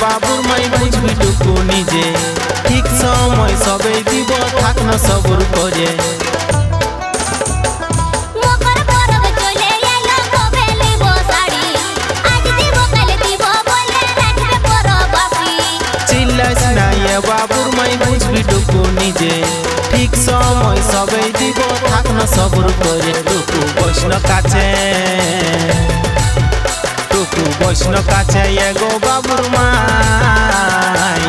বাবুর মাই বুঝবি টুকু নিজে। ঠিক সময় সবে দিব থাক না সবর করে। বাবুর মাই বুঝবি টুকু নিজে। ঠিক সময় সবে দিব থাক না সবর করে। টুকু বৈষ্ণ কাছে। বৈষ্ণ কাছে এগো বাবুর মাই।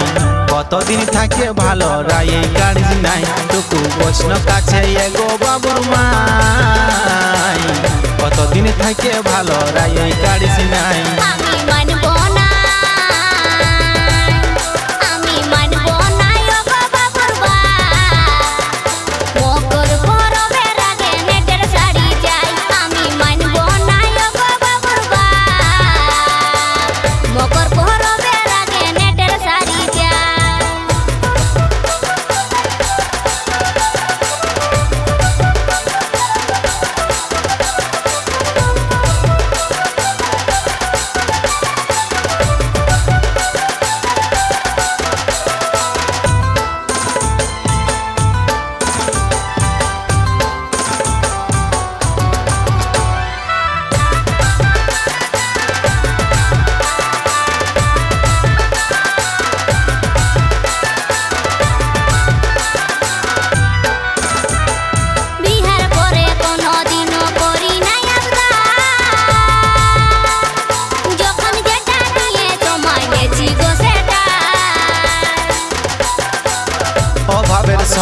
কতদিন থাকে ভালো রায় গাড়ি নাই, টুকু বৈষ্ণ কাছে এগো বাবুর মাই। কতদিন থাকে ভালো রায় গাড়ি নাই।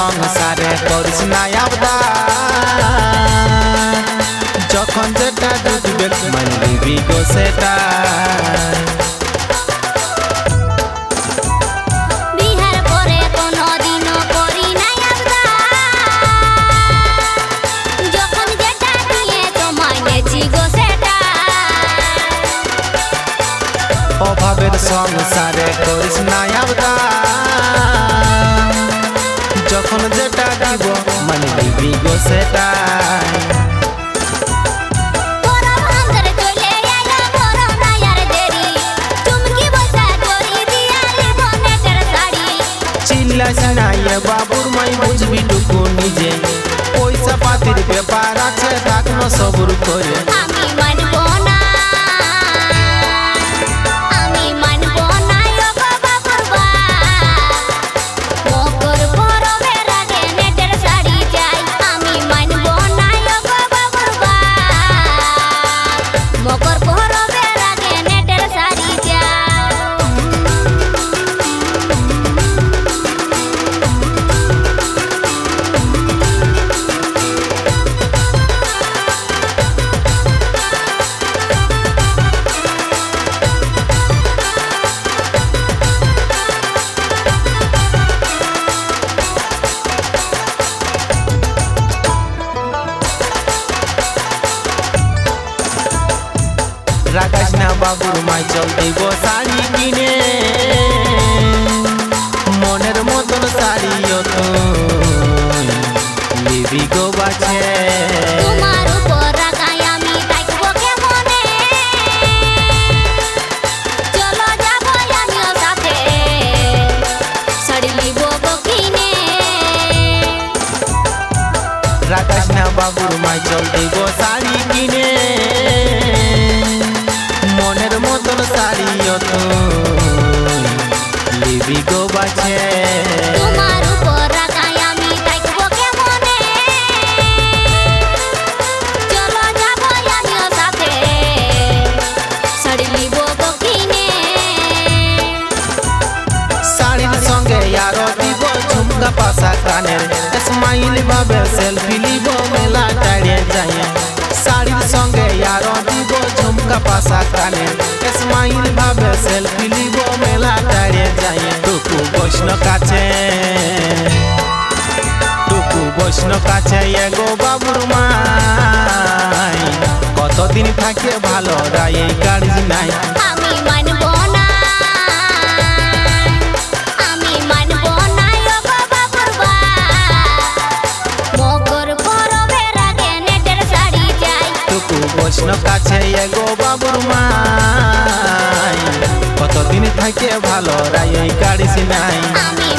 সংসারে করিস না আবদার। যখন যেটা ডুববে মানে দিবি গো সেটা। গো অভাবের সংসারে করিস না আবদার। শাড়ি চিল্লাস না বাবুর মাই বুঝবি টুকু নিজে। পয়সা পাতির ব্যাপার আছে থাক না সবুর করে। রাখাস না বাবুর মাই চল দিব শাড়ি কিনে। মনের মতন শাড়িও তুই লিবি গো বাছে। তোমার রাখাস না বাবুর মাই চল দিব গো বাছে তোমার উপর রাগাই আমি থাকব কেমনে চলো যাব আমিও সাথে শাড়ি লিব গো কিনে শাড়ির সঙ্গে আরও দিব ঝুমকা বৈষ্ণ কাছে। টুকু বৈষ্ণ কাছে এগো বাবুর মাই। কতদিন থাকে ভালো রায় গাড়ি নাই। আমি মানবো না। আমি মানবো না ও বাবা বুরবা মকর পরবের আগে নেটের শাড়ি চাই। টুকু বৈষ্ণ কাছে এগো বাবুর মাই। কতদিন থাকে ভালো রায় গাড়ি সিনাই আমি